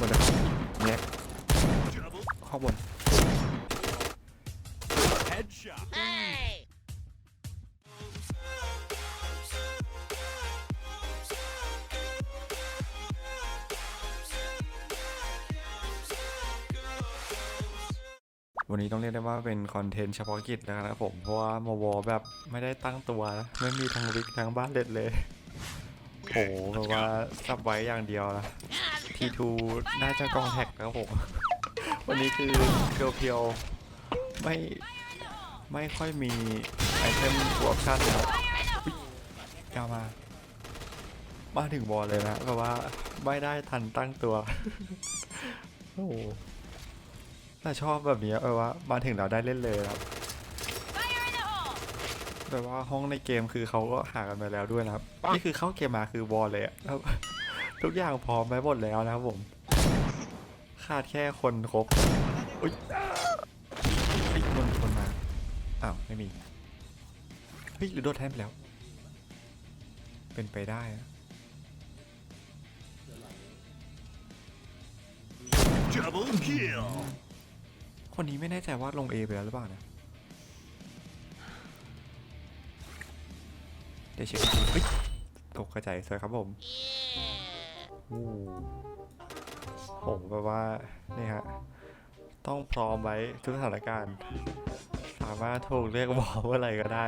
บนนะครับเนี่ยข้างบนวันนี้ต้องเรียกได้ว่าเป็นคอนเทนต์เฉพาะกิจแล้วนะครับผม เพราะว่ามาวอแบบไม่ได้ตั้งตัว ไม่มีทางวิกทางบ้านเด็ดเลย โหแบบว่าซับไว้อย่างเดียวนะ ทีทูน่าจะกองแท็กนะผม วันนี้คือเพียวๆ ไม่ ไม่ค่อยมีไอเทมออปชั่นนะครับอุ๊ยกามา มาถึงบอลเลยนะเพราะว่าไม่ได้ทันตั้งตัว โอ้แต่ชอบแบบนี้แบบว่ามาถึงเราได้เล่นเลยครับแบบว่าห้องในเกมคือเขาก็หากันไปแล้วด้วยนะครับ นี่คือเข้าเกมมาคือวอลเลยอะ ทุกอย่างพร้อมไปหมดแล้วนะครับผม ขาดแค่คนครบอุ้ยเฮ้ยคนคนมา อ้าว ไม่มี เฮ้ย หรือโดนแทนไปแล้ว เป็นไปได้อะ Double kill. คนนี้ไม่แน่ใจว่าลง A ไปแล้วหรือเปล่านะเดี๋ยวเช็คอีกทีเฮ้ยตกกระจายสวยครับผมโอ้ ผมแบบว่านี่ฮะ ต้องพร้อมไว้ทุกสถานการณ์ สามารถถูกเรียกบอกว่าอะไรก็ได้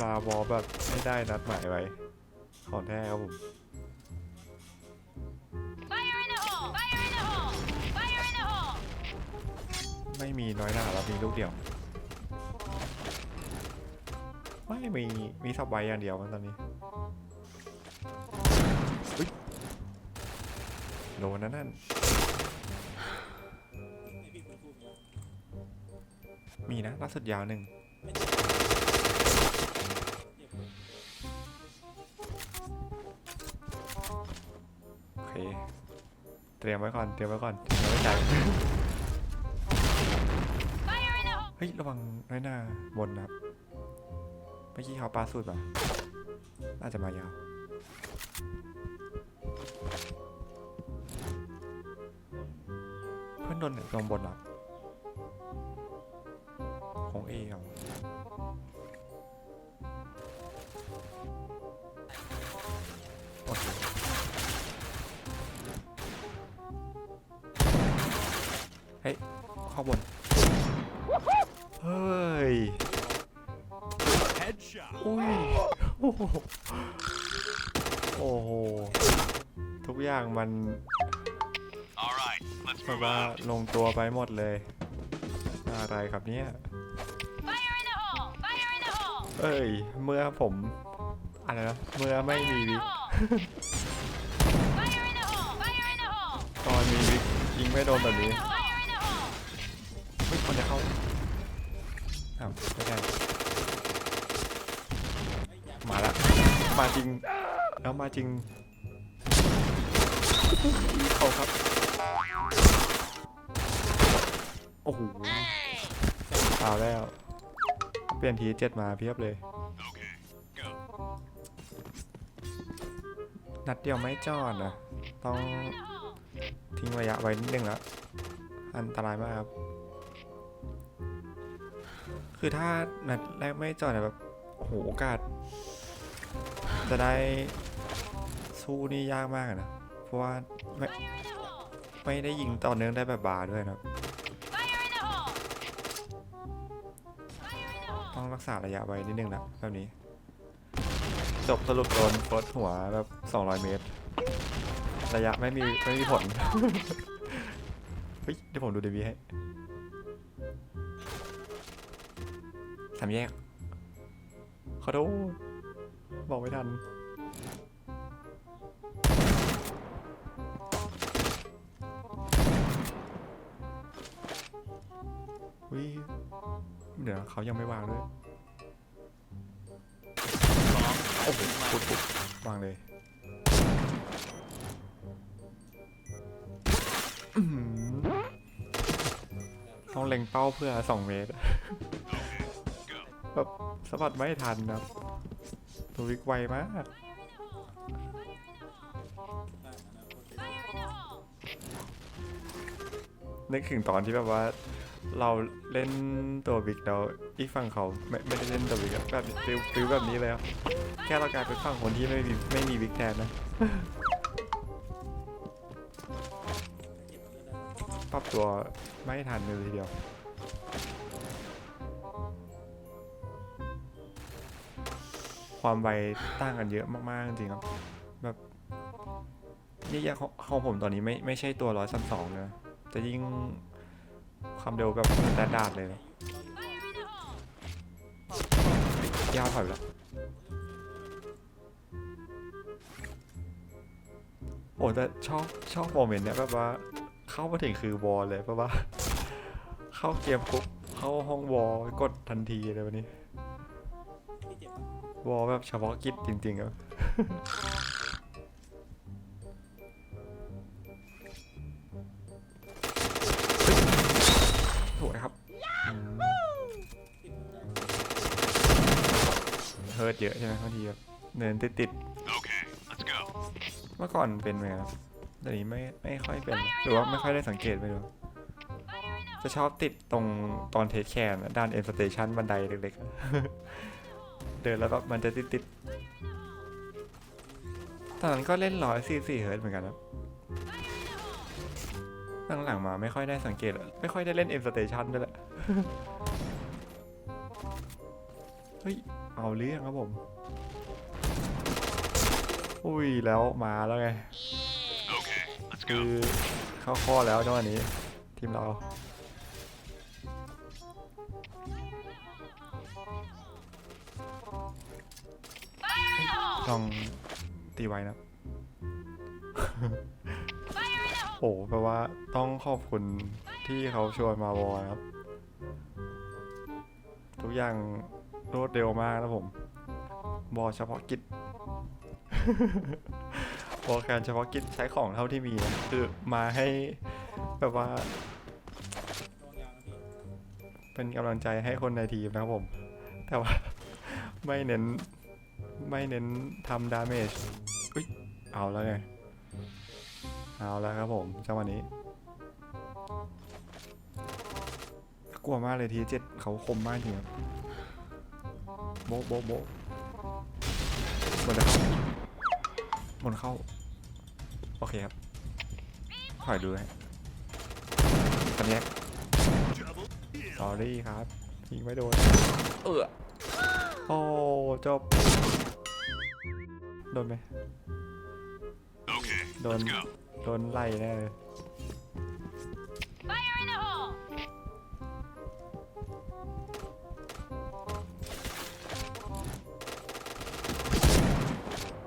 มาบอแบบไม่ได้นัดหมายไว้ ขอแท้ครับผมไม่มีน้อยหน้าแล้วมีลูกเดียว ไม่มีมีสับไว้อย่างเดียวมันตอนนี้อุ๊ยโดนนั่นนั่นมีนะล่าสุดยาวหนึ่งโอเค เตรียมไว้ก่อน เตรียมไว้ก่อนเตรียมไว้ใจาย Fire in the hole! เฮ้ย ระวังน้อยหน้าบนนะครับ เมื่อกี้เขาปลาสูดป่ะ น่าจะมายาว เพื่อนโดนตรงบนเหรอของเอครับโอเคเฮ้ยข้าบน อุ้ยโอ้โหโอ้โห ทุกอย่างมัน All right, let's แบบ move ว่า out. ลงตัวไปหมดเลย อะไรครับเนี่ย Fire in the hole! Fire in the hole! เอ้ย เมื่อผม อะไรนะ เมื่อไม่มี Fire in วิ the ก hole! Fire in the hole! Fire in the hole! ตอนมีวิกยิงไม่โดนแบบนี้ Fire in the hole! เฮ้ยคนจะเข้าอ้าวไม่ได้ มาละ มาจริง แล้วมาจริงเขาครับ โอ้โหเอาแล้ว เปลี่ยนทีเจ็ดมาเพียบเลย นัดเดียวไม่จอดนะต้องทิ้งระยะไว้นิดนึงแล้วอันตรายมากครับ คือถ้านัดแรกไม่จอดแบบโอ้โหโอกาส จะได้สู้นี่ยากมากนะ เพราะว่าไม่ไม่ได้ยิงต่อเนื่องได้แบบบาด้วยนะครับต้องรักษาระยะไว้นิดนึงนะแบบนี้ จบสรุปโดนโคตหัวแบบ 200 เมตร ระยะไม่มีไม่มีผล เฮ้ยเดี๋ยวผมดูเดวีให้สามแยกขอโทษ บอกไม่ทันวิเดี๋ยวเขายังไม่วางด้วยโอ้โหปุ๊บปุ๊บวางเลยต้องเล็งเป้าเพื่อ2เมตรแบบสะบัดไม่ทันนะ ตัววิกไวมาก นึกถึงตอนที่แบบว่า เราเล่นตัวบิ๊กแล้วอีกฝั่งเขาไม่ไม่ได้เล่นตัวบิ๊กแบบฟิลฟิลแบบนี้เลยครับแค่เรากลายเป็นฝั่งคนที่ไม่มีไม่มีบิ๊กแทนนะปรับตัวไม่ทันเลยทีเดียว ความไวต่างกันเยอะมากๆจริงครับ แบบเยิ่งๆของผมตอนนี้ไม่ไม่ใช่ตัวร้อยสามสองนะแต่ยิ่งความเร็วกับสแตนดาร์ดเลยนะยาวถอยไปแล้วโอ้แต่ชอบชอบโมเมนต์เนี้ยแบบว่าเข้ามาถึงคือวอลเลยเพราะว่า เข้าเกมปุ๊บเข้าห้องวอลกดทันทีเลยวันนี้ วอลแบบเฉพาะกิจจริงๆครับสวยครับอืมเฮิร์ตเยอะใช่ไหมบางทีแบบเนินติดติด Okay, let's go. ๆเมื่อก่อนเป็นไหมครับแต่นี้ไม่ไม่ค่อยเป็น หรือว่าไม่ค่อยได้สังเกตไปดูจะชอบติดตรงตอนเทสแคนด้านเอ็นสเตชันบันไดเล็กๆ เดินแล้วแบบมันจะติดติดๆตอนนั้นก็เล่นร้อยสี่สี่เฮิร์ตเหมือนกันนะหลังๆมาไม่ค่อยได้สังเกตแล้วไม่ค่อยได้เล่นเอ็นสเตชันด้วยแหละ เฮ้ย เอาเรื่องครับผม อุ้ย แล้วมาแล้วไง Okay, let's คือ go. เข้าข้อแล้วจังหวะนี้ ทีมเรา ลองตีไว้นะ Fire in the hole! โอ้แปลว่าต้องขอบคุณที่เขาชวนมาวอนะครับ ทุกอย่างรวดเร็วมากนะผมวอเฉพาะกิจวอการเฉพาะกิจใช้ของเท่าที่มีนะคือมาให้แบบว่า เป็นกำลังใจให้คนในทีมนะครับผม แต่ว่าไม่เน้น ไม่เน้นทำดาเมจอุ้ยเอาแล้วไง เอาแล้วครับผมจังหวะนี้ กลัวมากเลยทีเจ็ดเขาคมมากจริงครับโบะโบะโบะหมดแล้วครับหมดเข้า โอเคครับถอยดูให้ตอนนี้ขอรี่ครับยิงไม่โดน เออ โอ้จบ โดนไหม Okay, Done. let's go. โดนไล่แน่เลย Fire in the hole!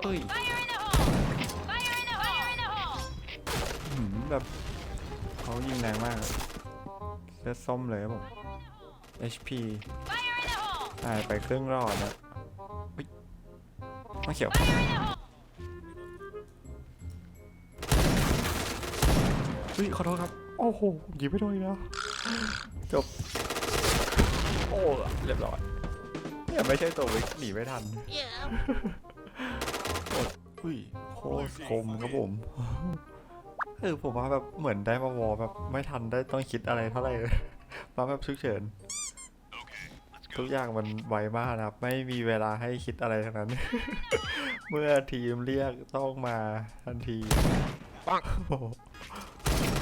เอ้ย Fire in the hole! Fire in the hole! Fire in the hole! หืมแบบเขายิงแรงมากอะเลือดส้มเลยครับผม HP ตายไปครึ่งรอดนะเฮ้ยมาเขียว Fire in the hole! เฮ้ยขอโทษครับ โอ้โหผมยิงไม่โดนอีกแล้วจบ โอ้เรียบร้อยเนี่ยไม่ใช่ตัววิกหนีไม่ทันโอ้ยอุ้ยโคตรคมครับผมเออผมว่าแบบเหมือนได้มาวอลแบบไม่ทันได้ต้องคิดอะไรเท่าไหร่เลยมาแบบฉุกเฉิน Okay, let's ทุก go. อย่างมันไวมากนะครับ ไม่มีเวลาให้คิดอะไรทั้งนั้น เมื่อทีมเรียกต้องมาทันทีปังโอ้โห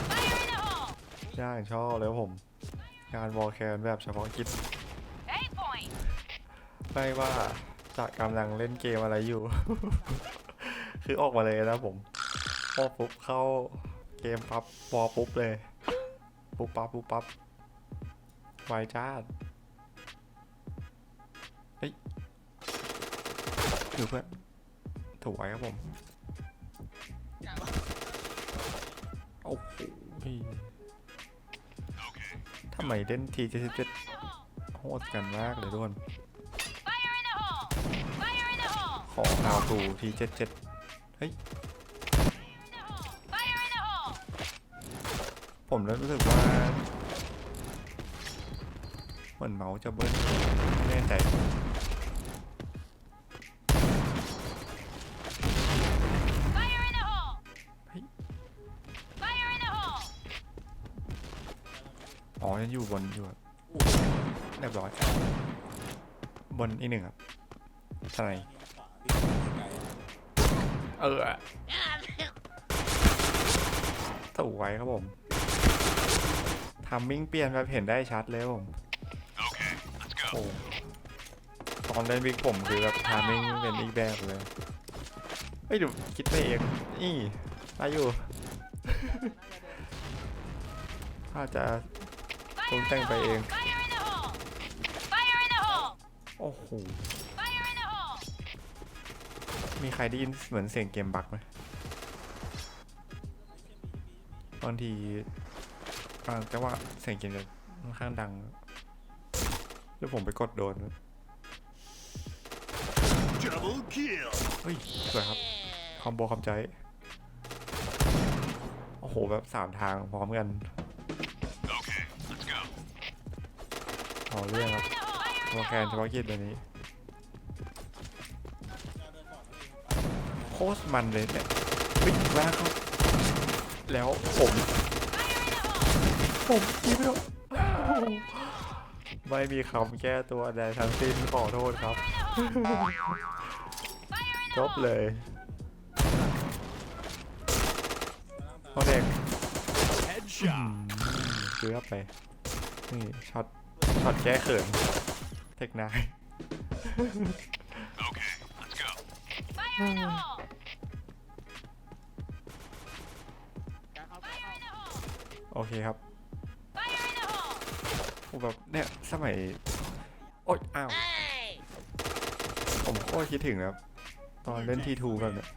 Fire in the hole! ย่างชอบเลยครับผม การวอลแคนแบบเฉพาะกิจ Eight point! ไม่ว่าจะกำลังเล่นเกมอะไรอยู่ คือออกมาเลยนะผมพอปุ๊บเข้าเกมปั๊บวอลปุ๊บเลย ปุ๊บปั๊บปุ๊บปั๊บไวจ้า อยู่เพื่อนถูกไว้ครับผมโอ้โหทำไมเล่นทีเจ็ดสิบเจ็ดโหดกันมากเลยทุกคนขอข่าวตูทีเจ็ดเจ็ดเฮ้ย ผมเริ่มรู้สึกว่าเหมือนเมาส์จะเบิ้ลไม่แน่ใจ อ๋อยังอยู่บนอยู่ครับเรียบร้อยบนอีกหนึ่งครับทนายเออสวยครับผมทำมิ่งเปลี่ยนแบบเห็นได้ชัดเลยครับผม Okay, let's โอ้ go. ตอนเล่นวิกผมคือแบบทามมิ่งเป็นอีกแบบเลยเฮ้ยเดูคิดไปเองนี่ได้อยู่อาจจะ Fire Don't in think the by hole! ink. Fire in the hole! Fire in the hole! โอ้โห Fire in the hole! มีใครได้ยินเหมือนเสียงเกมบักไหมบางทีบางจังหวะเสียงเกมจะค่อนข้างดังหรือผมไปกดโดน Double kill. เฮ้ยสวยครับคอมโบคอมใจ โอ้โห แบบสามทางพร้อมกัน เอาเรื่องครับตัวแคนเฉพาะกิจตัวนี้โคตรมันเลยเนี่ยปิดแรกครับแล้วผม ผมคิดว่าไม่มีคำแก้ตัวใดทั้งสิ้นขอโทษครับ จบเลยพ่อเด็กเกือบไป นี่ช็อต ช็อตแก้เขินเทคนาย Okay, let's go. Fire in the hole! Fire in the hole! โอเคครับ Fire in the hole! ผมแบบเนี่ยสมัย โอ๊ยอ้าว Hey! ผมโคตรคิดถึงครับ ตอนเล่นทีทูแบบเนี้ย